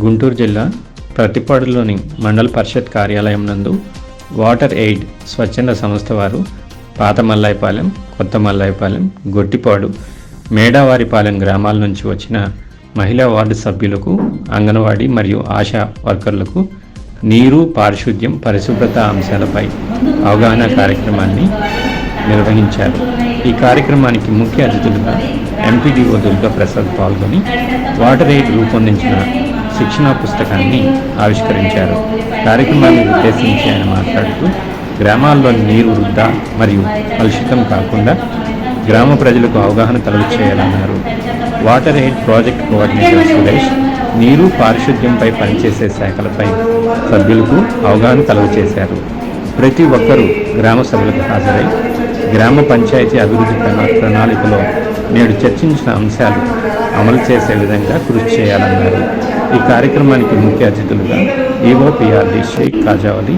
గుంటూరు జిల్లా ప్రతిపాడులోని మండల పరిషత్ కార్యాలయం నందు వాటర్ ఎయిడ్ స్వచ్ఛంద సంస్థ వారు పాత మల్లాయిపాలెం కొత్త మల్లాయిపాలెం గొట్టిపాడు మేడావారిపాలెం గ్రామాల నుంచి వచ్చిన మహిళా వార్డు సభ్యులకు అంగన్వాడీ మరియు ఆశా వర్కర్లకు నీరు పారిశుద్ధ్యం పరిశుభ్రత అంశాలపై అవగాహన కార్యక్రమాన్ని నిర్వహించారు. ఈ కార్యక్రమానికి ముఖ్య అతిథులుగా ఎంపీడీఓ దుర్గా ప్రసాద్ పాల్గొని వాటర్ ఎయిడ్ రూపొందించిన శిక్షణా పుస్తకాన్ని ఆవిష్కరించారు. కార్యక్రమాన్ని ఉద్దేశించి ఆయన మాట్లాడుతూ గ్రామాల్లో నీరు వృద్ధ మరియు కలుషితం కాకుండా గ్రామ ప్రజలకు అవగాహన కలుగు చేయాలన్నారు. Water aid project coordinator Suresh నీరు పారిశుద్ధ్యంపై పనిచేసే శాఖలపై సభ్యులకు అవగాహన కలుగు చేశారు. ప్రతి ఒక్కరూ గ్రామ సభలకు హాజరై గ్రామ పంచాయతీ అభివృద్ధి ప్రణాళికలో నేడు చర్చించిన అంశాలు అమలు చేసే విధంగా కృషి చేయాలన్నారు. ఈ కార్యక్రమానికి ముఖ్య అతిథులుగా ఈఓ షేక్ కాజావలి